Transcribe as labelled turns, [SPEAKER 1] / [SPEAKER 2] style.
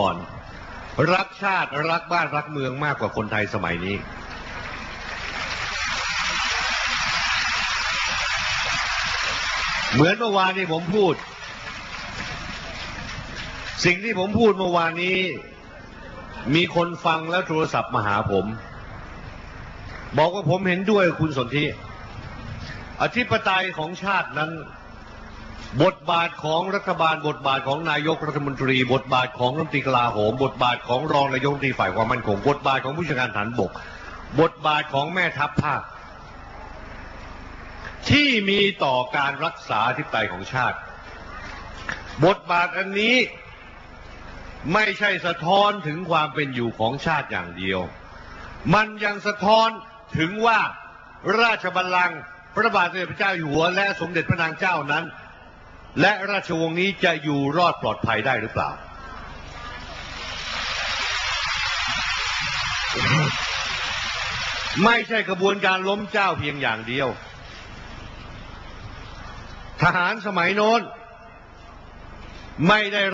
[SPEAKER 1] ก่อน รักชาติรักบ้านรักเมืองมากกว่าคนไทยสมัยนี้ เหมือนเมื่อวานนี้ผมพูด สิ่งที่ผมพูดเมื่อวานนี้ มีคนฟังแล้วโทรศัพท์มาหาผม บอกว่าผมเห็นด้วยคุณสนธิอธิปไตยของชาตินั้น บทบาทของรัฐบาล บทบาทของนายกรัฐมนตรี บทบาทของรัฐมนตรีกลาโหม บทบาทของรองนายกรัฐมนตรีฝ่ายความมั่นคง บทบาทของผู้จัดการฐานบก บทบาทของแม่ทัพภาค ที่มีต่อการรักษาอธิปไตยของชาติ บทบาทอันนี้ไม่ใช่สะท้อนถึงความเป็นอยู่ของชาติอย่างเดียว มันยังสะท้อนถึงว่าราชบัลลังก์พระบาทสมเด็จพระเจ้าอยู่หัวและสมเด็จพระนางเจ้านั้น และราชวงศ์นี้จะอยู่รอดปลอดภัยได้หรือเปล่า ไม่ใช่กระบวนการล้มเจ้าเพียงอย่างเดียว ทหารสมัยโน้นไม่ได้